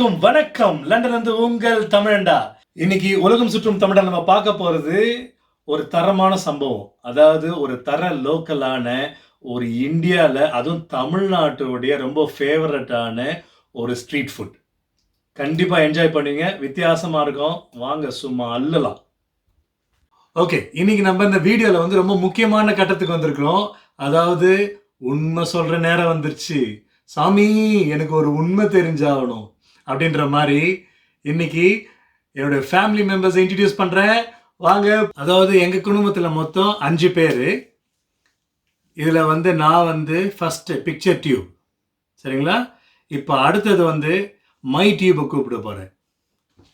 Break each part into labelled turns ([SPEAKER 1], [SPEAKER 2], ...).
[SPEAKER 1] அனைவருக்கும் வணக்கம். லண்டன் இருந்து உங்கள் தமிழண்டா. இன்னைக்கு உலகம் சுற்றும் தமிழா நம்ம பார்க்க போறது ஒரு தரமான சம்பவம். அதாவது ஒரு தர லோக்கலான ஒரு இந்தியாவில் அதுவும் தமிழ்நாட்டுடைய ரொம்ப ஃபேவரட்டான ஒரு ஸ்ட்ரீட் ஃபுட் கண்டிப்பாக என்ஜாய் பண்ணுவீங்க வித்தியாசமாக இருக்கும். வாங்க சும்மா அல்லலாம். ஓகே இன்னைக்கு நம்ம இந்த வீடியோவில் வந்து ரொம்ப முக்கியமான கட்டத்துக்கு வந்திருக்கிறோம். அதாவது உண்மை சொல்கிற நேரம் வந்துருச்சு. சாமி எனக்கு ஒரு உண்மை தெரிஞ்சாகணும். அப்படின்ற மாதிரி இன்னைக்கு என்னுடைய ஃபேமிலி மெம்பர்ஸை இன்ட்ரடியூஸ் பண்ணுறேன் வாங்க அதாவது எங்கள் குடும்பத்தில் மொத்தம் அஞ்சு பேர். இதில் வந்து நான் வந்து ஃபஸ்ட்டு பிக்சர் டியூப் சரிங்களா? இப்போ அடுத்தது வந்து மை டியூபை கூப்பிட போறேன்.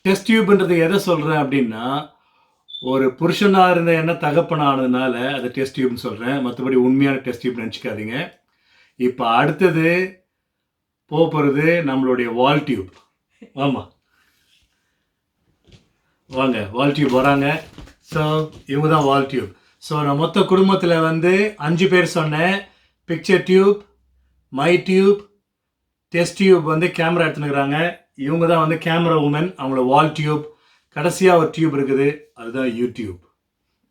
[SPEAKER 1] டெஸ்ட் டியூப்ன்றது எதை சொல்கிறேன் அப்படின்னா ஒரு புருஷனாக இருந்த என்ன தகப்பனானதுனால அதை டெஸ்ட் டியூப்னு சொல்கிறேன் மற்றபடி உண்மையான டெஸ்ட் டியூப் நினச்சிக்காதீங்க. இப்போ அடுத்தது போக போகிறது நம்மளுடைய வால் டியூப் ஆமா. வாங்க வால் டியூப் வராங்க. ஸோ இவங்க தான் வால்டியூப் ஸோ நான் மொத்த குடும்பத்தில் வந்து அஞ்சு பேர் சொன்னேன். Picture tube my tube test tube வந்து கேமரா எடுத்துனுக்குறாங்க. இவங்க தான் வந்து கேமரா உமன் அவங்கள வால் டியூப் கடைசியாக ஒரு டியூப் இருக்குது. அதுதான் யூடியூப்.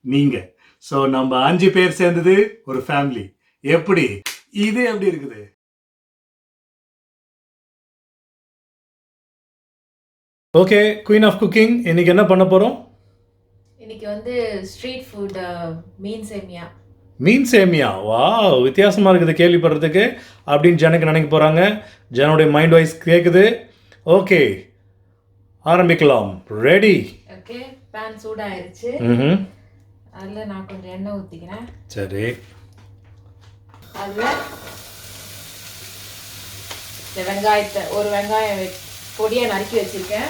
[SPEAKER 1] நீங்கள் ஸோ நம்ம அஞ்சு பேர் சேர்ந்தது ஒரு ஃபேமிலி எப்படி? இது எப்படி இருக்குது? ஓகே குயின் ஆஃப் குக்கிங் இன்னைக்கு என்ன பண்ண போகிறோம்
[SPEAKER 2] இன்னைக்கு வந்து ஸ்ட்ரீட் ஃபுட் மீன் சேமியா.
[SPEAKER 1] மீன் சேமியா? வா வித்தியாசமாக இருக்குது கேள்விப்படுறதுக்கு. அப்படின்னு ஜனக்கு நினைக்க போகிறாங்க ஜனோடைய மைண்ட் வைஸ் கேட்குது ஓகே ஆரம்பிக்கலாம். ரெடி
[SPEAKER 2] ஓகே பேன் சூடாயிருச்சு.
[SPEAKER 1] ம்
[SPEAKER 2] அதில் நான் கொஞ்சம் எண்ணெய் ஊற்றிக்கிறேன்
[SPEAKER 1] சரி.
[SPEAKER 2] அதில் வெங்காயத்தை ஒரு வெங்காயம் வெ- பொடியா நறுக்கி வச்சிருக்கேன்.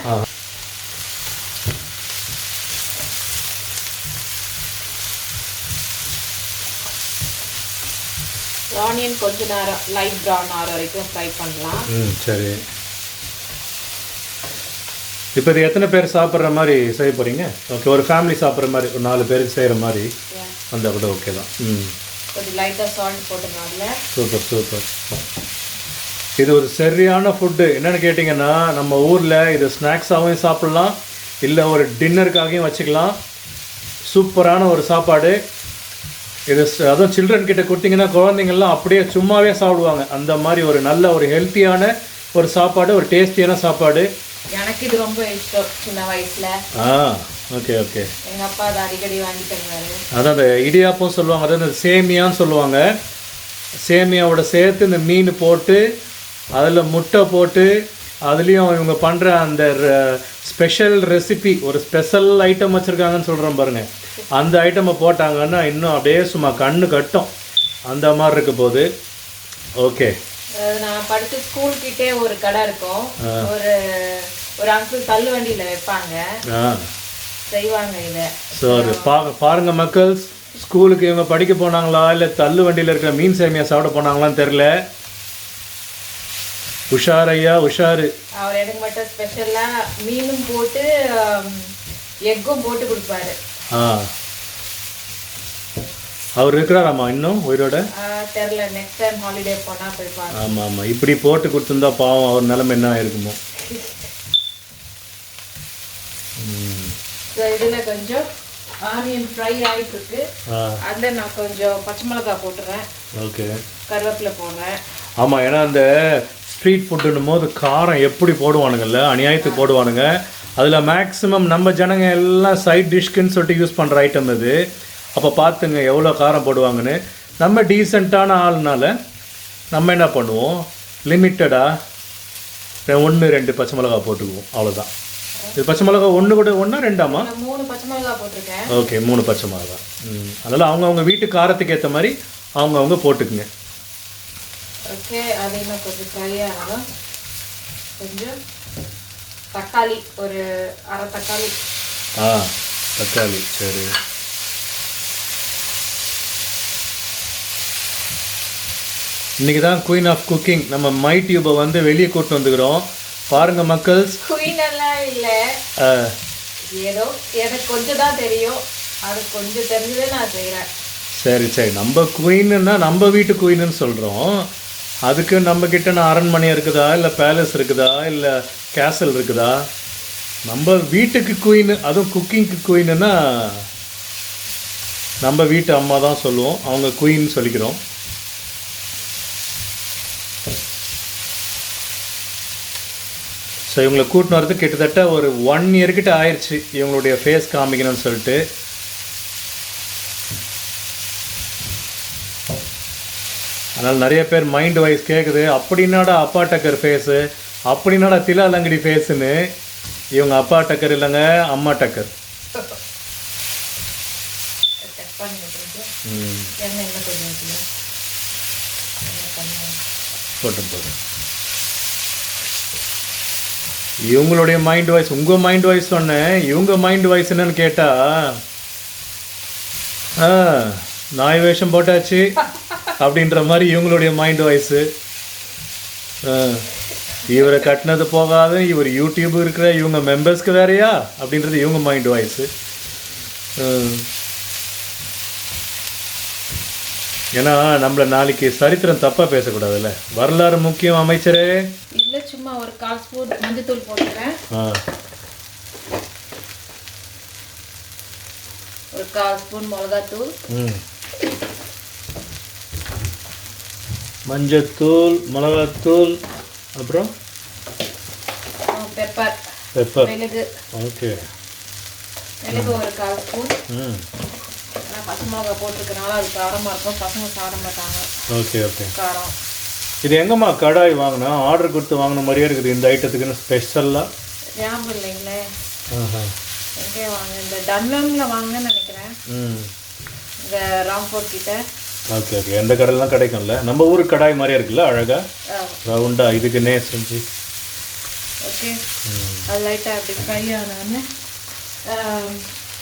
[SPEAKER 2] ஆனியன் கொஞ்ச நேரம் லைட் ப்ரௌன் ஆகிற வரைக்கும் ஃப்ரை பண்ணலாம்.
[SPEAKER 1] ம் சரி. இப்போ இது எத்தனை பேர் சாப்பிட்ற மாதிரி செய்ய போகிறீங்க ஓகே ஒரு ஃபேமிலி சாப்பிட்ற மாதிரி ஒரு நாலு பேருக்கு செய்கிற மாதிரி. வந்தால் கூட ஓகே தான். ம்.
[SPEAKER 2] கொஞ்சம் லைட்டாக சால்ட் போட்டுருந்தாங்க
[SPEAKER 1] சூப்பர் சூப்பர் இது ஒரு சரியான ஃபுட்டு என்னன்னு கேட்டிங்கன்னா நம்ம ஊரில் இது ஸ்நாக்ஸாகவும் சாப்பிட்லாம். இல்லை ஒரு டின்னருக்காகவும் வச்சுக்கலாம். சூப்பரான ஒரு சாப்பாடு. இது அதுவும் சில்ட்ரன் கிட்ட கொடுத்தீங்கன்னா குழந்தைங்கள்லாம் அப்படியே சும்மாவே சாப்பிடுவாங்க. அந்த மாதிரி ஒரு நல்ல ஒரு ஹெல்த்தியான ஒரு சாப்பாடு ஒரு டேஸ்டியான சாப்பாடு.
[SPEAKER 2] எனக்கு இது ரொம்ப இஷ்டம் சின்ன வயசுல.
[SPEAKER 1] ஆ ஓகே ஓகே
[SPEAKER 2] எங்க அப்பா அதை அடிக்கடி வாங்கி தருவாரு.
[SPEAKER 1] அதான் அந்த இடியாப்பம் சொல்லுவாங்க. அதாவது இந்த சேமியான்னு சொல்லுவாங்க. சேமியாவோட சேர்த்து இந்த மீன் போட்டு அதில் முட்டை போட்டு அதுலேயும் இவங்க பண்ணுற அந்த ஸ்பெஷல் ரெசிபி ஒரு ஸ்பெஷல் ஐட்டம் வச்சுருக்காங்கன்னு சொல்கிறோம் பாருங்க. அந்த ஐட்டமை போட்டாங்கன்னா இன்னும் அப்படியே சும்மா கண்ணு கட்டும். அந்த மாதிரி இருக்க போகுது ஓகே
[SPEAKER 2] நான் படிச்ச ஸ்கூல் கிட்டே ஒரு கடை இருக்கும். ஒரு ஒரு அங்கிள் தள்ளு வண்டியில வைப்பாங்க. செய்வாங்க இத.
[SPEAKER 1] ஸோ பா பாருங்க மக்கள்ஸ் ஸ்கூலுக்கு இவங்க படிக்க போனாங்களா? இல்லை தள்ளு வண்டியில் இருக்கிற மீன் சேமியா சாப்பிட போனாங்களான்னு தெரில உஷார் ஐயா உஷாரு.
[SPEAKER 2] அவர் எனக்கு மட்டும் ஸ்பெஷலா மீனும் போட்டு எக்கும் போட்டு கொடுப்பாரு.
[SPEAKER 1] ஆ. அவர் இருக்கிறாராம்மா இன்னும் உயிரோட?
[SPEAKER 2] ஆஹ் தெரியல நெக்ஸ்ட் டைம் ஹாலிடே போனா போய்
[SPEAKER 1] ஆமாம் ஆமாம் இப்படி போட்டு கொடுத்துருந்தா பாவம் அவர் நிலைமை என்ன ஆயிருக்குமோ.
[SPEAKER 2] ஸோ இதுல கொஞ்சம் ஆனியன் ஃப்ரை ஆயிட்டு இருக்கு அதில் நான் கொஞ்சம் பச்சை மிளகாய் போட்டுறேன்.
[SPEAKER 1] ஓகே.
[SPEAKER 2] கருவேப்பிலை போடுறேன்.
[SPEAKER 1] ஆமாம் ஏன்னா அந்த ஸ்ட்ரீட் ஃபுட்டுன்னும் போது காரம் எப்படி போடுவானுங்கல்ல அநியாயத்துக்கு போடுவானுங்க. அதில் மேக்ஸிமம் நம்ம ஜனங்க எல்லாம் சைட் டிஷ்க்குன்னு சொல்லிட்டு யூஸ் பண்ணுற ஐட்டம் இது. அப்போ பார்த்துங்க எவ்வளோ காரம் போடுவாங்கன்னு. நம்ம டீசெண்டான ஆள்னால நம்ம என்ன பண்ணுவோம்? லிமிட்டடாக ஒன்று ரெண்டு பச்சை மிளகா போட்டுக்குவோம். அவ்வளோதான் இது பச்சை மிளகா ஒன்று கூட ஒன்றா ரெண்டாமா?
[SPEAKER 2] மூணு பச்சை மிளகாய் போட்டிருக்கேன்.
[SPEAKER 1] ஓகே மூணு பச்சை மிளகா ம். அதனால் அவங்கவுங்க வீட்டு காரத்துக்கு ஏற்ற மாதிரி அவங்கவுங்க போட்டுக்குங்க.
[SPEAKER 2] ஓகே அது இன்னும் கொஞ்சம் ஆகணும் கொஞ்சம் தக்காளி ஒரு அரை தக்காளி
[SPEAKER 1] ஆ தக்காளி சரி இன்னைக்கு தான் குயின் ஆஃப் குக்கிங் நம்ம மை டியூபை வந்து வெளியே கூட்டு வந்துக்கிறோம் பாருங்க மக்கள்ஸ்
[SPEAKER 2] குயின் எல்லாம் இல்லை ஏதோ எனக்கு கொஞ்சம் தான் தெரியும் அது கொஞ்சம் தெரிஞ்சதே நான் செய்கிறேன்
[SPEAKER 1] சரி சரி நம்ம குயின்னா நம்ம வீட்டு குயின்னு சொல்கிறோம் அதுக்கு நம்ம கிட்ட நான் அரண்மனை இருக்குதா இல்லை பேலஸ் இருக்குதா இல்லை கேசல் இருக்குதா? நம்ம வீட்டுக்கு குயின் அதுவும் குக்கிங்க்கு குயின்னா நம்ம வீட்டு அம்மா தான் சொல்லுவோம். அவங்க குயின் சொல்லிக்கிறோம். ஸோ இவங்களை கூட்டின்னு வரது கிட்டத்தட்ட ஒரு ஒன் இயர்கிட்ட ஆயிடுச்சு இவங்களுடைய ஃபேஸ் காமிக்கணும்னு சொல்லிட்டு. அதனால் நிறைய பேர் மைண்ட் வைஸ் கேட்குது அப்படின்னாடா அப்பா டக்கர் ஃபேஸு அப்படின்னாடா திலா லங்கடி ஃபேஸுன்னு இவங்க அப்பா டக்கர் இல்லைங்க அம்மா டக்கர். ம். போதும் இவங்களுடைய மைண்ட் வாய்ஸ் உங்கள் மைண்ட் வாய்ஸ் சொன்னேன். இவங்க மைண்ட் வாய்ஸ் என்னன்னு கேட்டா ஆ நாய் வேஷம் போட்டாச்சு. அப்படின்ற மாதிரி இவங்களுடைய மைண்ட் வாய்ஸு இவரை கட்டினது போகாது இவர் யூடியூப் இருக்கிற இவங்க மெம்பர்ஸ்க்கு வேறையா? அப்படின்றது இவங்க மைண்ட் வாய்ஸு ஏன்னா நம்மள நாளைக்கு சரித்திரம் தப்பாக பேசக்கூடாதுல்ல? வரலாறு முக்கியம் அமைச்சரே.
[SPEAKER 2] இல்லை சும்மா ஒரு கால் ஸ்பூன் மஞ்சத்தூள் போட்டுக்கிறேன். ஒரு கால் ஸ்பூன் மிளகாத்தூள்.
[SPEAKER 1] மஞ்சத்தூள் மிளகாத்தூள் அப்புறம்?
[SPEAKER 2] பெப்பர்
[SPEAKER 1] பெப்பர்
[SPEAKER 2] மிளகு.
[SPEAKER 1] ஓகே
[SPEAKER 2] மிளகு ஒரு கால் ஸ்பூன்.
[SPEAKER 1] ம்.
[SPEAKER 2] ஆனால் பச்சை மிளகா போட்டிருக்கனால அது காரமாக இருக்கும். பசங்க சாப்பிட மாட்டாங்க.
[SPEAKER 1] ஓகே ஓகே
[SPEAKER 2] காரம்.
[SPEAKER 1] இது எங்கம்மா கடாய் வாங்கினா? ஆர்டர் கொடுத்து வாங்கின மாதிரியே இருக்குது இந்த ஐட்டத்துக்குன்னு ஸ்பெஷலாக
[SPEAKER 2] ஞாபகம் இல்லைங்களே. எங்கே வாங்க இந்த டன்லமில் வாங்கினேன்னு நினைக்கிறேன்.
[SPEAKER 1] ம்.
[SPEAKER 2] இந்த ராம்ஃபோர்ட் கிட்ட.
[SPEAKER 1] ஓகே ஓகே எந்த கடையிலாம் கிடைக்கும்ல? நம்ம ஊருக்கு கடாய் மாதிரியே இருக்குல்ல அழகா? ரவுண்டா இதுக்குன்னே செஞ்சு
[SPEAKER 2] ஓகே அது லைட்டாக அப்படி ஃப்ரை ஆனோடனே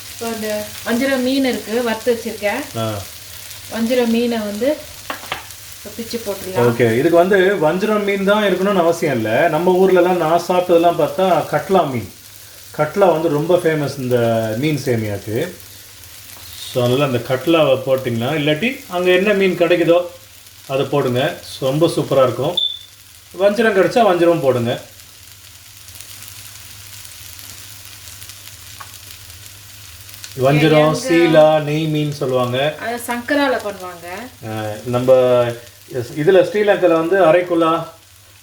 [SPEAKER 2] இப்போ இந்த வஞ்சிரம் மீன் இருக்குது வறுத்து வச்சுருக்கேன்.
[SPEAKER 1] ஆ.
[SPEAKER 2] வஞ்சிரம் மீனை வந்து பிச்சு போட்டுடலாம்.
[SPEAKER 1] ஓகே இதுக்கு வந்து வஞ்சிரம் மீன் தான் இருக்கணும்னு அவசியம் இல்லை. நம்ம ஊர்லலாம் நான் சாப்பிட்டதெல்லாம் பார்த்தா கட்லா மீன். கட்லா வந்து ரொம்ப ஃபேமஸ் இந்த மீன் சேமியாக்கு. ஸோ அதனால் அந்த கட்லாவை போட்டிங்கன்னா இல்லாட்டி அங்கே என்ன மீன் கிடைக்குதோ அதை போடுங்க. ரொம்ப சூப்பராக இருக்கும். வஞ்சிரம் கிடைச்சா வஞ்சிரம் போடுங்க. வஞ்சிரம் சீலா நெய் மீன் சொல்லுவாங்க.
[SPEAKER 2] சங்கரால பண்ணுவாங்க.
[SPEAKER 1] நம்ம இதில் ஸ்ரீலங்காவில் வந்து அரைக்குலா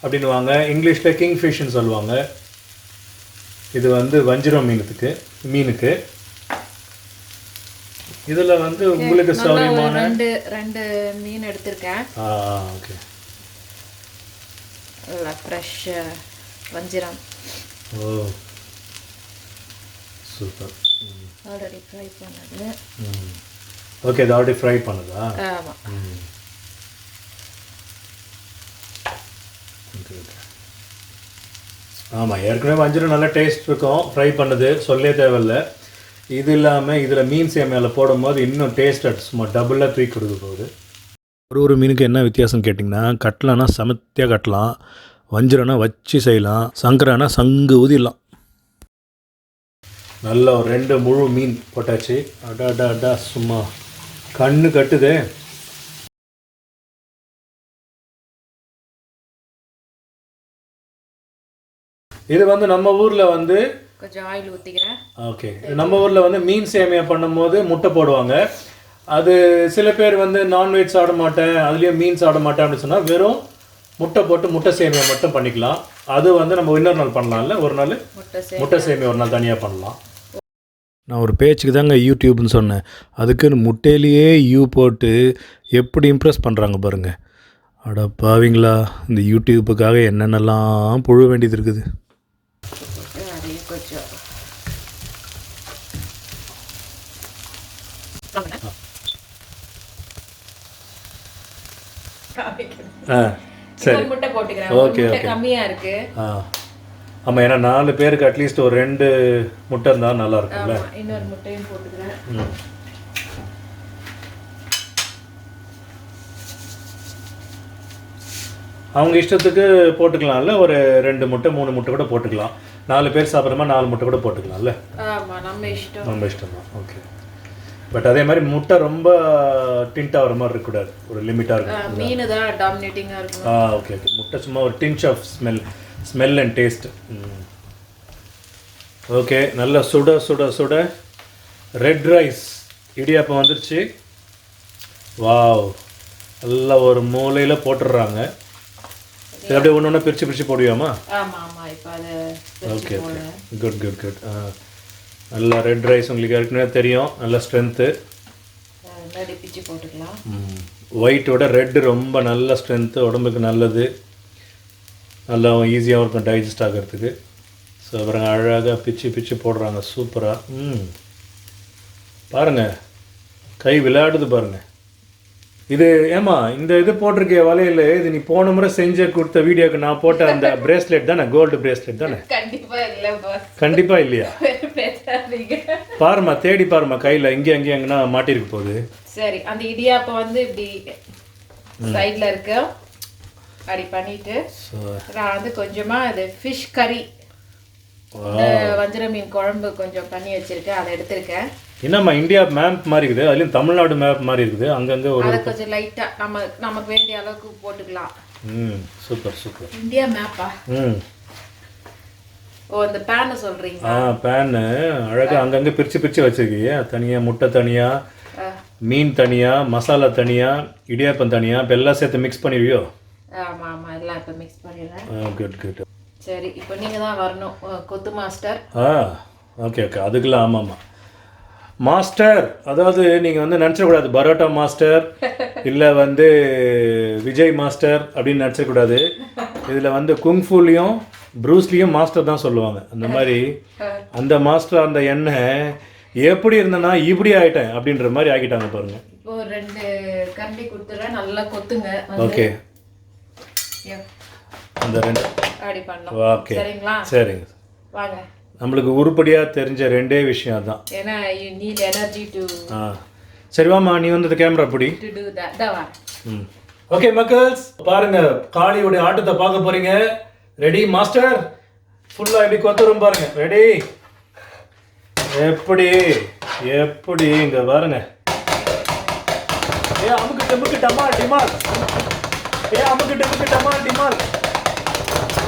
[SPEAKER 1] அப்படின்னுவாங்க. இங்கிலீஷில் கிங் ஃபிஷ்னு சொல்லுவாங்க. இது வந்து வஞ்சிரம் மீனுக்கு மீனுக்கு. இதில் வந்து உங்களுக்கு சௌரியமான
[SPEAKER 2] ரெண்டு ரெண்டு மீன் எடுத்திருக்கேன்.
[SPEAKER 1] ஆ ஓகே.
[SPEAKER 2] நல்லா ஃப்ரெஷ் வஞ்சிரம்.
[SPEAKER 1] ஓ. சூப்பர்.
[SPEAKER 2] ஆல்ரெடி ஃப்ரை பண்ணது.
[SPEAKER 1] ஓகே இது ஆல்ரெடி ஃப்ரை பண்ணுதா?
[SPEAKER 2] ஆமாம்
[SPEAKER 1] ஓகே ஆமாம் ஏற்கனவே வஞ்சிரம் நல்ல டேஸ்ட் இருக்கும். ஃப்ரை பண்ணது சொல்லே தேவையில்ல. இது இல்லாமல் இதில் மீன் சேமியாவில் போடும்போது இன்னும் டேஸ்ட் சும்மா டபுளாக தூக்கி கொடுக்க போகுது. ஒரு ஒரு மீனுக்கு என்ன வித்தியாசம் கேட்டிங்கன்னா கட்டலான்னா சமத்தியாக கட்டலாம். வஞ்சிரம்னா வச்சு செய்யலாம். சங்கரானா சங்கு ஊதிடலாம். நல்ல ஒரு ரெண்டு முழு மீன் போட்டாச்சு. அடா அடா அடா சும்மா கண்ணு கட்டுதே. இது வந்து நம்ம ஊரில் வந்து
[SPEAKER 2] கொஞ்சம் ஆயில் ஊற்றிக்கிறேன்
[SPEAKER 1] ஓகே நம்ம ஊரில் வந்து மீன் சேமியா பண்ணும்போது முட்டை போடுவாங்க. அது சில பேர் வந்து நான்வெஜ் சாப்பிட மாட்டேன் அதுலேயும் மீன் சாப்பிட மாட்டேன் அப்படின்னு சொன்னால் வெறும் முட்டை போட்டு முட்டை சேமியா மட்டும் பண்ணிக்கலாம். அது வந்து நம்ம இன்னொரு நாள் பண்ணலாம்ல? ஒரு நாள்
[SPEAKER 2] முட்டை
[SPEAKER 1] சேமியா. ஒரு நாள் தனியாக பண்ணலாம். நான் ஒரு பேச்சுக்கு தாங்க யூடியூப்னு சொன்னேன். அதுக்குன்னு முட்டையிலேயே யூ போட்டு எப்படி இம்ப்ரெஸ் பண்ணுறாங்க பாருங்கள் அட பாவிங்களா? இந்த யூடியூப்புக்காக என்னென்னலாம் புழு வேண்டியது இருக்குது
[SPEAKER 2] போட்டு அதையும் கொஞ்சம்
[SPEAKER 1] ஆ சரி.
[SPEAKER 2] ஒரு முட்டை போட்டுக்கிறேன். ஒரு
[SPEAKER 1] Okay,
[SPEAKER 2] முட்டை கம்மியா இருக்கு.
[SPEAKER 1] ஆ. ஆமாம் ஏன்னா நாலு பேருக்கு அட்லீஸ்ட் ஒரு ரெண்டு முட்டை இருந்தால் நல்லா இருக்கும்ல.
[SPEAKER 2] ஆமா இன்னொரு முட்டையும் போட்டுக்கிறேன்.
[SPEAKER 1] ம். அவங்க இஷ்டத்துக்கு போட்டுக்கலாம்ல ஒரு ரெண்டு முட்டை மூணு முட்டை கூட போட்டுக்கலாம். நாலு பேர் சாப்பிட்ற மாதிரி நாலு முட்டை கூட போட்டுக்கலாம்ல?
[SPEAKER 2] நம்ம இஷ்டம்.
[SPEAKER 1] நம்ம இஷ்டம் தான் ஓகே. பட் அதே மாதிரி முட்டை ரொம்ப டிண்ட் ஆகிற மாதிரி இருக்கக்கூடாது. ஒரு லிமிட்டாக இருக்கும்
[SPEAKER 2] மீன் தான் டாமினேட்டிங்காக இருக்கும்
[SPEAKER 1] ஆ ஓகே ஓகே முட்டை சும்மா ஒரு tinge of smell smell and taste okay நல்ல சுட சுட சுட. ரெட் ரைஸ் இடியாப்பம் வந்துருச்சு. வாவ் நல்லா ஒரு மூலையில் போட்டுடுறாங்க. இது அப்படியே ஒன்று ஒன்றா பிரித்து பிரித்து
[SPEAKER 2] இப்போ அதை
[SPEAKER 1] okay okay good good good நல்லா ரெட் ரைஸ் உங்களுக்கு ஏற்கனவே தெரியும். நல்ல ஸ்ட்ரென்த்து
[SPEAKER 2] பிச்சு போட்டுக்கலாம்.
[SPEAKER 1] ஒயிட்டோட ரெட்டு ரொம்ப நல்ல ஸ்ட்ரென்த்து உடம்புக்கு நல்லது. நல்லா ஈஸியாகவும் இருக்கும் டைஜஸ்ட் ஆகிறதுக்கு. ஸோ அப்புறம் அழகாக பிச்சு பிச்சு போடுறாங்க. சூப்பராக ம். பாருங்கள் கை விளையாடுது பாருங்கள் இது ஏமா இந்த இது போட்டிருக்கே வலையில் இது நீ போன முறை செஞ்ச கொடுத்த வீடியோக்கு நான் போட்ட அந்த பிரேஸ்லெட் தானே? கோல்டு பிரேஸ்லெட் தானே?
[SPEAKER 2] இல்ல
[SPEAKER 1] கண்டிப்பாக இல்லையா? பாரும்மா தேடி பாரும்மா கையில் இங்கே அங்கேயும் எங்கன்னா மாட்டிருக்கு போகுது.
[SPEAKER 2] சரி அந்த இடியாப்பம் வந்து இப்படி சைடுல இருக்கு. அப்படி பண்ணிட்டு நான் வந்து கொஞ்சமா அது ஃபிஷ் கறி வஞ்சர மீன் குழம்பு கொஞ்சம் பண்ணி வச்சிருக்கேன் அதை எடுத்திருக்கேன்.
[SPEAKER 1] என்னம்மா இந்தியா மேப் மாதிரி இருக்குது அதுலேயும் தமிழ்நாடு மேப் மாதிரி இருக்குது அங்கங்கே ஒரு
[SPEAKER 2] கொஞ்சம் லைட்டா நம்ம நமக்கு வேண்டிய அளவுக்கு போட்டுக்கலாம்.
[SPEAKER 1] ம் சூப்பர் சூப்பர்.
[SPEAKER 2] இந்தியா மேப்பா
[SPEAKER 1] ம்.
[SPEAKER 2] ஓ இந்த பேனை சொல்றீங்க
[SPEAKER 1] ஆ பேனு அழகாக அங்கங்கே பிரித்து பிரித்து வச்சுருக்கீங்க தனியாக முட்டை தனியாக மீன் தனியாக மசாலா தனியாக இடியாப்பம் தனியாக இப்போ எல்லாம் சேர்த்து மிக்ஸ் பண்ணிடுவியோ?
[SPEAKER 2] ஆமா ஆமா எல்லாம் இப்போ மிக்ஸ் பண்ணிடுறேன்.
[SPEAKER 1] குட் குட்
[SPEAKER 2] சரி இப்போ நீங்க தான் வரணும். அஹ் கொத்து மாஸ்டர்
[SPEAKER 1] ஆ ஓகே ஓகே அதுக்கெல்லாம் ஆமாம்மா மாஸ்டர் அதாவது நீங்கள் வந்து நினச்சிடக்கூடாது. பரோட்டா மாஸ்டர் இல்லை வந்து விஜய் மாஸ்டர் அப்படின்னு நினச்சிடக்கூடாது. இதில் வந்து குங்ஃபூலையும் ப்ரூஸ்லியும் மாஸ்டர் தான் சொல்லுவாங்க. அந்த மாதிரி அந்த மாஸ்டர் அந்த எண்ணெய் எப்படி இருந்தேன்னா இப்படி ஆயிட்டேன் அப்படின்ற மாதிரி ஆக்கிட்டாங்க பாருங்க.
[SPEAKER 2] இப்போ ஒரு ரெண்டு கரண்டி கொடுத்துறேன். நல்லா கொத்துங்க.
[SPEAKER 1] ஓகே. அந்த ரெண்டு.
[SPEAKER 2] அப்படி
[SPEAKER 1] ஓகே.
[SPEAKER 2] சரிங்களா?
[SPEAKER 1] சரிங்க.
[SPEAKER 2] வாங்க.
[SPEAKER 1] நம்மளுக்கு உருப்படியாக தெரிஞ்ச ரெண்டே விஷயம் தான்
[SPEAKER 2] ஏன்னா யூ நீட் எனர்ஜி டு
[SPEAKER 1] ஆ. சரி வாம்மா நீ வந்து கேமரா பிடி.
[SPEAKER 2] டு டு தட்
[SPEAKER 1] ஓகே மக்கள்ஸ். பாருங்க காளியோடைய ஆட்டத்தை பார்க்க போறீங்க. ரெடி மாஸ்டர் ஃபுல்லா எப்படி கொத்துறோம் பாருங்க. ரெடி எப்படி? எப்படி? இங்க பாருங்க. ஏ அமுக்கு டமுக்கு டமால் டிமால். ஏ அமுக்கு டமுக்கு டமால் டிமால்.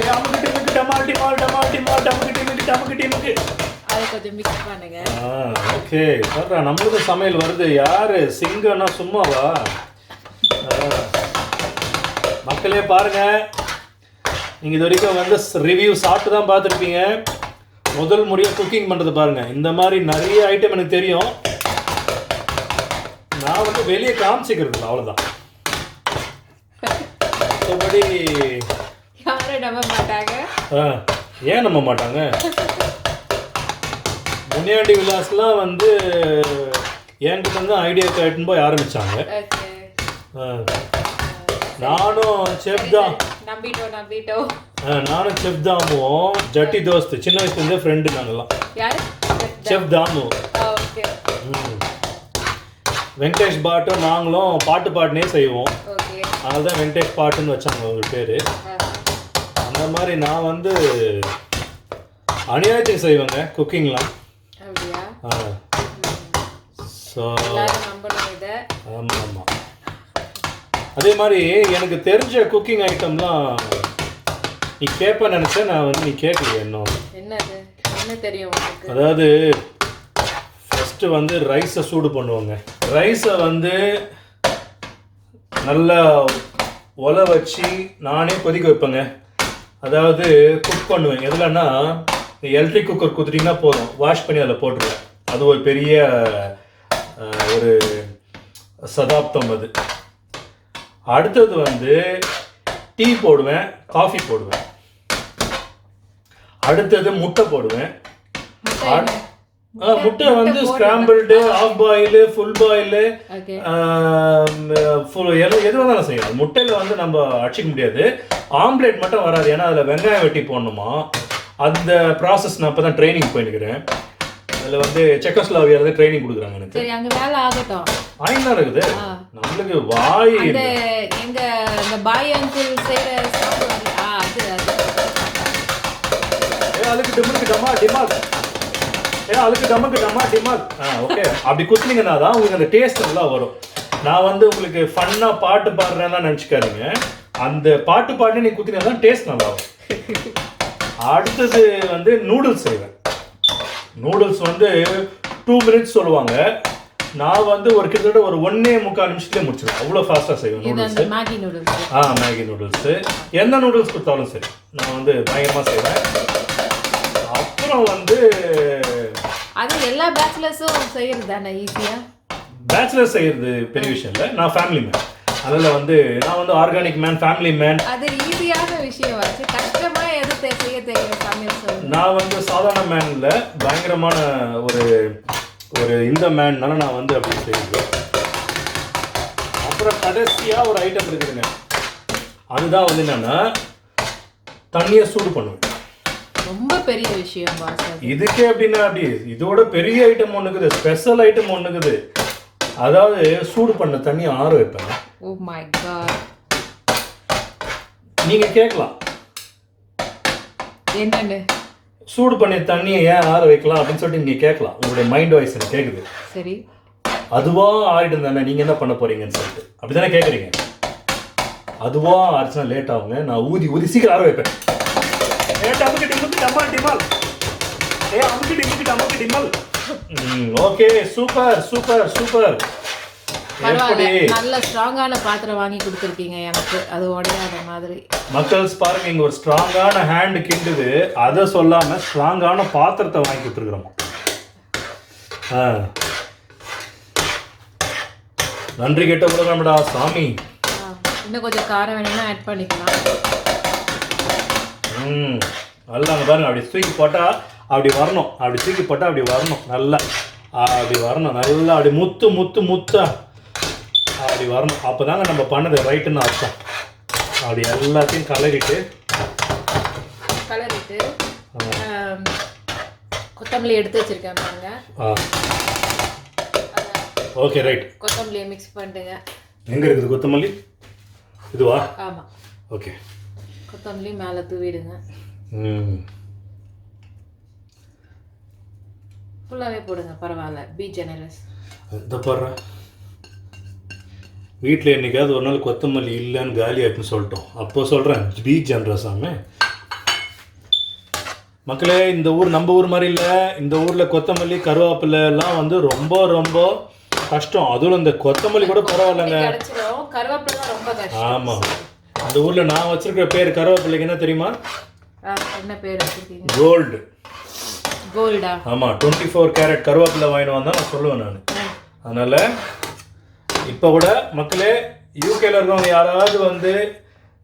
[SPEAKER 1] ஏ அமுக்கு டமுக்கு டமால் டிமால் டமால் டிமால். டமுக்கு டிமுக்கு டமுக்கு டிமுக்கு ஓகே. சொல்றா நம்மளுக்கு சமையல் வருது. யாரு? சிங்கம்னா சும்மாவா. மக்களே பாருங்க. நீங்க இது வரைக்கும் வந்து ரிவ்யூ சாப்பிட்டு தான் பார்த்துருப்பீங்க. முதல் முறையாக குக்கிங் பண்ணுறது பாருங்க. இந்த மாதிரி நிறைய ஐட்டம் எனக்கு தெரியும். நான் வந்து வெளியே காமிச்சிக்கிறது இல்லை அவ்வளோதான் மற்றபடி ஏன் நம்ப மாட்டாங்க? முனியாண்டி விலாஸ்லாம் வந்து என்கிட்ட வந்து ஐடியா கேட்டுன்னு போய் ஆரம்பிச்சாங்க.
[SPEAKER 2] ஓகே
[SPEAKER 1] ஆ. நானும் செஃப் தான்.
[SPEAKER 2] நம்பிட்டோம் நம்பிட்டோம்
[SPEAKER 1] ஆ, நானும் செஃப் தாமும் ஜட்டி தோஸ்து. சின்ன வயசுலேருந்தே ஃப்ரெண்டு நாங்கெல்லாம்.
[SPEAKER 2] யாரு?
[SPEAKER 1] செஃப் தாமு.
[SPEAKER 2] ஓகே.
[SPEAKER 1] வெங்கடேஷ் பாட்டும் நாங்களும் பாட்டு பாட்டுனே செய்வோம்.
[SPEAKER 2] ஓகே.
[SPEAKER 1] அதனால தான் வெங்கடேஷ் பாட்டுன்னு வச்சாங்க அவங்க பேர். அந்த மாதிரி நான் வந்து அநியாயத்துக்கு செய்வேங்க குக்கிங்லாம். ஸோ ஆமாம் ஆமாம் அதே மாதிரி எனக்கு தெரிஞ்ச குக்கிங் ஐட்டம்லாம் நீ கேட்ப நினச்சேன் நான் வந்து நீ கேட்கலையே இன்னும்.
[SPEAKER 2] என்னது? என்ன தெரியும்
[SPEAKER 1] அதாவது ஃபஸ்ட்டு வந்து ரைஸை சூடு பண்ணுவாங்க. ரைஸை வந்து நல்லா ஒலை வச்சு நானே கொதிக்க வைப்பேங்க. அதாவது குக் பண்ணுவேன். எதுலன்னா எலக்ட்ரிக் குக்கர் குத்துட்டிங்கன்னா போதும். வாஷ் பண்ணி அதில் போட்டுருவேன். அது ஒரு பெரிய ஒரு சதாப்தம் அது. அடுத்தது வந்து டீ போடுவேன் காஃபி போடுவேன். அடுத்தது முட்டை போடுவேன்.
[SPEAKER 2] முட்டை
[SPEAKER 1] வந்து scrambled half boil full boil எது எது வேணாலும் செய்யலாம். முட்டையில் வந்து நம்ம அடிச்சிக்க முடியாது. ஆம்லேட் மட்டும் வராது. ஏன்னா அதில் வெங்காயம் வெட்டி போடணுமா? அந்த ப்ராசஸ் நான் இப்போ தான் ட்ரைனிங் போயிருக்கிறேன். அதில் வந்து செக்கோஸ்லாவியாவில் ட்ரைனிங் கொடுக்குறாங்க எனக்கு.
[SPEAKER 2] சரி அங்க வேலை ஆகட்டும்.
[SPEAKER 1] ஆயினா இருக்குது. நம்மளுக்கு வாய்
[SPEAKER 2] இந்த எங்க இந்த பாய் அங்கிள் செய்யற அது அது
[SPEAKER 1] ஏ, அதுக்கு டிமுக்கு டமா டிமால் ஏ அதுக்கு டமக்கு டமா டிமால் ஆ ஓகே அப்படி குத்துனீங்கன்னா தான் உங்களுக்கு அந்த டேஸ்ட் நல்லா வரும். நான் வந்து உங்களுக்கு ஃபன்னாக பாட்டு பாடுறேன்னா நினச்சிக்காதீங்க. அந்த பாட்டு பாடி நீ குத்தினா தான் டேஸ்ட் நல்லா வரும். அடுத்தது வந்து நூடுல்ஸ் செய்வேன். நூடுல்ஸ் வந்து டூ மினிட்ஸ் சொல்லுவாங்க. நான் வந்து ஒரு கிட்டத்தட்ட ஒரு ஒன்னே முக்கால் நிமிஷத்துலேயே முடிச்சிடுவேன் அவ்வளோ ஃபாஸ்ட்டாக செய்வேன் நூடுல்ஸ்
[SPEAKER 2] மேகி நூடுல்ஸ்
[SPEAKER 1] ஆ மேகி நூடுல்ஸு எந்த நூடுல்ஸ் கொடுத்தாலும் சரி. நான் வந்து பயங்கரமாக செய்வேன். அப்புறம் வந்து
[SPEAKER 2] அது எல்லா பேச்சுலர்ஸும் செய்யறது தானே ஈஸியா
[SPEAKER 1] பேச்சுலர் செய்கிறது பெரிய விஷயம் இல்லை. நான் ஃபேமிலி மேன் அதில் வந்து நான் வந்து ஆர்கானிக் மேன் ஃபேமிலி மேன்
[SPEAKER 2] அது ஈஸியான விஷயம். ஆச்சு கஷ்டமா
[SPEAKER 1] நான் வந்து சாதாரண மேன்ல பயங்கரமான ஒரு ஒரு இந்த மேன்னால நான் வந்து அப்படி செய்வேன். அப்புறம் கடைசியாக ஒரு ஐட்டம் இருக்குதுங்க. அதுதான் வந்து என்னன்னா தண்ணியை சூடு பண்ணுவேன்.
[SPEAKER 2] ரொம்ப பெரிய விஷயம்
[SPEAKER 1] இதுக்கே எப்படின்னா அப்படி இதோட பெரிய ஐட்டம் ஒன்றுக்குது ஸ்பெஷல் ஐட்டம் ஒன்றுக்குது அதாவது சூடு பண்ண தண்ணியை ஆற வைப்பேன்.
[SPEAKER 2] ஓ மை காட்
[SPEAKER 1] நீங்கள் கேட்கலாம்.
[SPEAKER 2] என்னன்னு
[SPEAKER 1] சூடு பண்ண தண்ணியை ஏன் ஆற வைக்கலாம் அப்படின்னு சொல்லிட்டு நீங்கள் கேட்கலாம். உங்களுடைய மைண்ட் வாய்ஸ் எனக்கு கேட்குது
[SPEAKER 2] சரி.
[SPEAKER 1] அதுவா ஆறிடும் தானே நீங்கள் என்ன பண்ண போறீங்கன்னு சொல்லிட்டு. அப்படி தானே கேட்குறீங்க அதுவா ஆச்சுன்னா லேட் ஆகுங்க. நான் ஊதி ஊதி சீக்கிரம் ஆற வைப்பேன். லேட் அமுக்கு டிமுக்கு டம்மா டிமால் ஏ அமுக்கு டிமுக்கு டமுக்கு டிமால் ஓகே சூப்பர் சூப்பர் சூப்பர்
[SPEAKER 2] பரவாயில்ல. நல்ல ஸ்ட்ராங்கான பாத்திரம் வாங்கி கொடுத்துருக்கீங்க எனக்கு. அது உடையாத மாதிரி.
[SPEAKER 1] மக்கள்ஸ் பாருங்க இங்க ஒரு ஸ்ட்ராங்கான ஹேண்ட் கிண்டுது. அதை சொல்லாம ஸ்ட்ராங்கான பாத்திரத்தை வாங்கி கொடுத்துருக்குறோம். நன்றி கேட்ட உலகம்டா சாமி.
[SPEAKER 2] இன்னும் கொஞ்சம் காரம் வேணும்னா ஆட் பண்ணிக்கலாம்.
[SPEAKER 1] ம். நல்லா பாருங்க அப்படி தூக்கி போட்டால் அப்படி வரணும். அப்படி தூக்கி போட்டால் அப்படி வரணும். நல்லா. அப்படி வரணும். நல்லா அப்படி முத்து முத்து முத்தா. அப்படி வரணும். அப்போ தாங்க நம்ம பண்ணது ரைட்டுன்னு அர்த்தம். அப்படி எல்லாத்தையும் கலரிட்டு
[SPEAKER 2] கலரிட்டு கொத்தமல்லி எடுத்து வச்சிருக்கேன் பாருங்க.
[SPEAKER 1] ஓகே ரைட்
[SPEAKER 2] கொத்தமல்லியை மிக்ஸ் பண்ணிட்டுங்க
[SPEAKER 1] எங்கே இருக்குது கொத்தமல்லி? இதுவா?
[SPEAKER 2] ஆமாம்
[SPEAKER 1] ஓகே
[SPEAKER 2] கொத்தமல்லி மேலே தூவிடுங்க. ஃபுல்லாகவே போடுங்க பரவாயில்ல. பி ஜெனரஸ்
[SPEAKER 1] இந்த பாடுற வீட்டில் என்னைக்காவது ஒரு நாள் கொத்தமல்லி இல்லைன்னு காலி ஆச்சுன்னு சொல்லிட்டோம். அப்போ சொல்கிறேன் பி ஜென்ரஸாமே மக்களே இந்த ஊர் நம்ம ஊர் மாதிரி இல்லை. இந்த ஊரில் கொத்தமல்லி கருவேப்பிலை எல்லாம் வந்து ரொம்ப ரொம்ப கஷ்டம். அதுவும் இந்த கொத்தமல்லி கூட பரவாயில்லைங்க. ஆமாம் அந்த ஊரில் நான் வச்சிருக்கிற பேர் கருவேப்பிலைக்கு என்ன தெரியுமா?
[SPEAKER 2] என்ன பேர்
[SPEAKER 1] கோல்டு.
[SPEAKER 2] கோல்டா?
[SPEAKER 1] ஆமாம் டுவெண்ட்டி ஃபோர் கேரட் கருவேப்பிலை வாங்கிட்டு வந்தால் நான் சொல்லுவேன் நான். அதனால் இப்போ கூட மக்களே யூகேல இருக்கவங்க யாராவது வந்து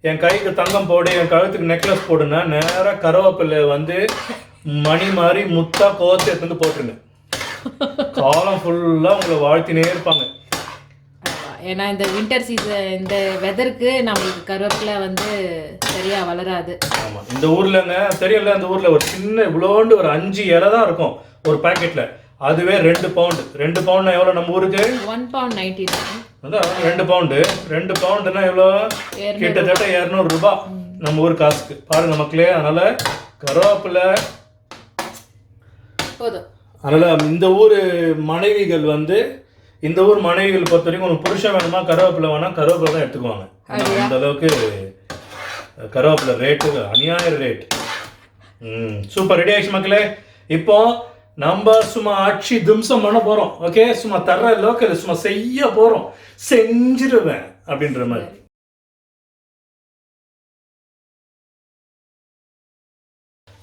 [SPEAKER 1] என் கைக்கு தங்கம் போடு என் கழுத்துக்கு நெக்லஸ் போடுன்னா நேராக கருவேப்பிலை வந்து மணி மாதிரி முத்தா கோத்து எடுத்து போட்டுருங்க. காலம் ஃபுல்லாக உங்களை வாழ்த்தினே இருப்பாங்க.
[SPEAKER 2] ஏன்னா இந்த வின்டர் சீசன் இந்த வெதருக்கு நம்மளுக்கு கருவேப்பிலை வந்து சரியா வளராது.
[SPEAKER 1] ஆமாம் இந்த ஊர்லங்க தெரியல அந்த ஊரில் ஒரு சின்ன இவ்வளோண்டு ஒரு அஞ்சு இலை தான் இருக்கும் ஒரு பாக்கெட்டில் அதுவே ரெண்டு பவுண்டு ரெண்டு பவுண்ட்னா எவ்வளோ நம்ம ஊருக்கு?
[SPEAKER 2] ஒன் பவுண்ட் நைன்டி
[SPEAKER 1] அதான் ரெண்டு பவுண்டு ரெண்டு பவுண்டுனா எவ்வளோ? கிட்டத்தட்ட இரநூறு ரூபாய் நம்ம ஊர் காசுக்கு. பாருங்க மக்களே அதனால கருவேப்பிலை
[SPEAKER 2] போதும்.
[SPEAKER 1] அதனால இந்த ஊர் மனைவிகள் வந்து இந்த ஊர் மனைவிகள் பொறுத்த வரைக்கும் உங்களுக்கு புருஷன் வேணுமா கருவேப்பிலை வேணா கருவேப்பிலை தான் எடுத்துக்குவாங்க. அந்த அளவுக்கு கருவேப்பிலை ரேட்டு அநியாய ரேட் ம் சூப்பர் ரெடி ஆயிடுச்சு மக்களே? இப்போ நம்ம சும்மா ஆட்சி தும்சம் பண்ண போறோம். ஓகே சும்மா தர்ற லோக்கல் சும்மா செய்ய போறோம். செஞ்சிருவேன் அப்படின்ற மாதிரி.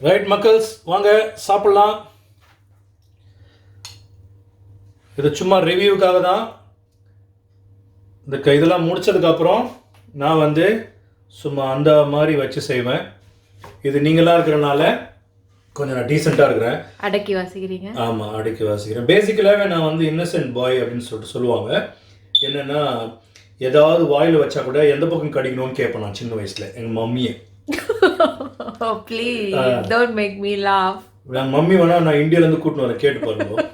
[SPEAKER 1] ரைட் மக்கள்ஸ் வாங்க சாப்பிடலாம். இது சும்மா ரிவ்யூக்காக தான் இந்த இதெல்லாம் முடிச்சதுக்கப்புறம் நான் வந்து சும்மா அந்த மாதிரி வச்சு செய்வேன். இது நீங்களாக இருக்கிறனால கொஞ்சம் நான் டீசெண்டாக இருக்கிறேன்.
[SPEAKER 2] அடக்கி வாசிக்கிறீங்க?
[SPEAKER 1] ஆமாம் அடிக்க வாசிக்கிறேன். பேசிக்கலாகவே நான் வந்து இன்னசென்ட் பாய் அப்படின்னு சொல்லிட்டு சொல்லுவாங்க. என்னென்னா ஏதாவது வாயில் வச்சா கூட எந்த பக்கம் கடிக்கணும்னு கேட்பேன் நான் சின்ன வயசில். எங்கள் மம்மியை.
[SPEAKER 2] Please don't make me laugh
[SPEAKER 1] N mummy வேணா நான் இந்தியாவிலேருந்து கூட்டின்னு வரேன். கேட்டு பாருங்க.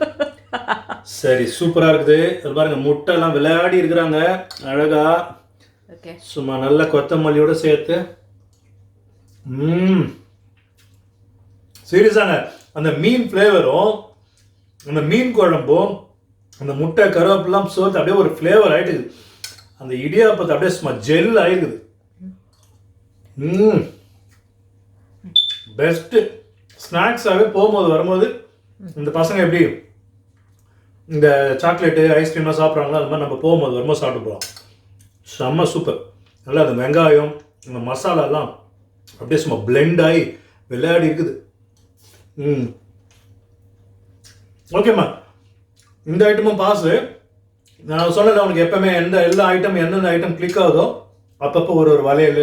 [SPEAKER 1] சரி சூப்பராக இருக்குது. அது பாருங்க முட்டைலாம் விளையாடி இருக்கிறாங்க. அழகா. சும்மா நல்ல கொத்தமல்லியோட சேர்த்து. ம். சீரியஸான அந்த மீன் ஃப்ளேவரும் அந்த மீன் குழம்பும் அந்த முட்டை கருவேப்பிலாம் சோர்த்து அப்படியே ஒரு ஃப்ளேவர் ஆகிட்டு அந்த இடியாப்பத்தை அப்படியே சும்மா ஜெல் ஆயிருக்குது ம். பெஸ்ட்டு ஸ்நாக்ஸாகவே போகும்போது வரும்போது இந்த பசங்க எப்படி இந்த சாக்லேட்டு ஐஸ்கிரீம்லாம் சாப்பிட்றாங்களோ அது மாதிரி நம்ம போகும்போது வரும்போது சாப்பிட்டு போகலாம். செம்ம சூப்பர் நல்லா அந்த வெங்காயம் இந்த மசாலாலாம் அப்படியே சும்மா பிளெண்ட் ஆகி விளையாடி இருக்குது. ம். ஓகேம்மா இந்த ஐட்டமும் பாஸு நான் சொன்னல உனக்கு எப்பவுமே எந்த எல்லா ஐட்டம் எந்தெந்த ஐட்டம் கிளிக் ஆகுதோ அப்பப்போ ஒரு ஒரு வளையல்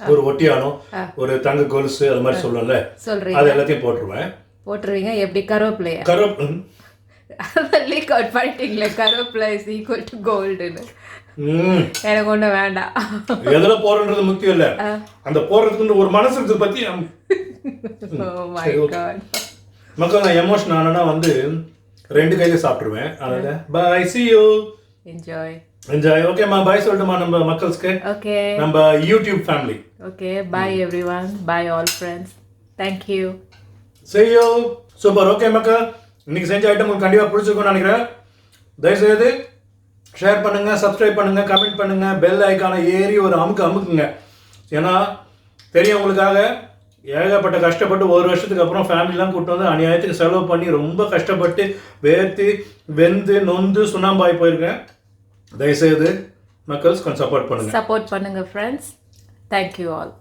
[SPEAKER 1] ஒரு ஒட்டியானம் ஒரு தங்க கொலுசு அது மாதிரி
[SPEAKER 2] சொல்றீங்க.
[SPEAKER 1] அது எல்லாத்தையும் போட்டுருவேன்.
[SPEAKER 2] போட்டுருவீங்க எப்படி? கருவேப்பிலையா?
[SPEAKER 1] கருவேப் ம்.
[SPEAKER 2] லீக் அவுட் பண்ணிட்டீங்களே கருவேப்பிலை இஸ் ஈக்குவல் டு கோல்டுன்னு எனக்கு ஒன்றும் வேண்டாம்
[SPEAKER 1] எதுல போறன்றது முக்கியம் இல்ல. அந்த போறதுக்கு ஒரு மனசு இருக்குது பத்தி.
[SPEAKER 2] காட்
[SPEAKER 1] மக்கள் நான் எமோஷன் ஆனா வந்து ரெண்டு கையில சாப்பிட்டுருவேன். அதனால bye see you
[SPEAKER 2] enjoy
[SPEAKER 1] enjoy ஓகேம்மா பாய் சொல்லட்டுமா நம்ம மக்கள்ஸ்க்கு?
[SPEAKER 2] ஓகே
[SPEAKER 1] நம்ம YouTube family
[SPEAKER 2] okay bye everyone bye all friends thank you
[SPEAKER 1] see you. Super okay மக்கள். இன்னைக்கு செஞ்ச ஐட்டம் உங்களுக்கு கண்டிப்பாக பிடிச்சிருக்கும்னு நினைக்கிறேன். தயவுசெய்து ஷேர் பண்ணுங்க சப்ஸ்கிரைப் பண்ணுங்க கமெண்ட் பண்ணுங்க பெல் ஐக்கானை ஏறி ஒரு அமுக்கு அமுக்குங்க. ஏன்னா பெரியவங்களுக்காக ஏகப்பட்ட கஷ்டப்பட்டு ஒரு வருஷத்துக்கு அப்புறம் ஃபேமிலிலாம் கூப்பிட்டு வந்து அநியாயத்துக்கு செலவு பண்ணி ரொம்ப கஷ்டப்பட்டு வேர்த்து வெந்து நொந்து சுண்ணாம்பாய் போயிருக்கேன். தயவுசெய்து மக்கள்ஸ் கொஞ்சம் சப்போர்ட் பண்ணுங்க.
[SPEAKER 2] சப்போர்ட் பண்ணுங்க ஃப்ரெண்ட்ஸ் தேங்க்யூ ஆல்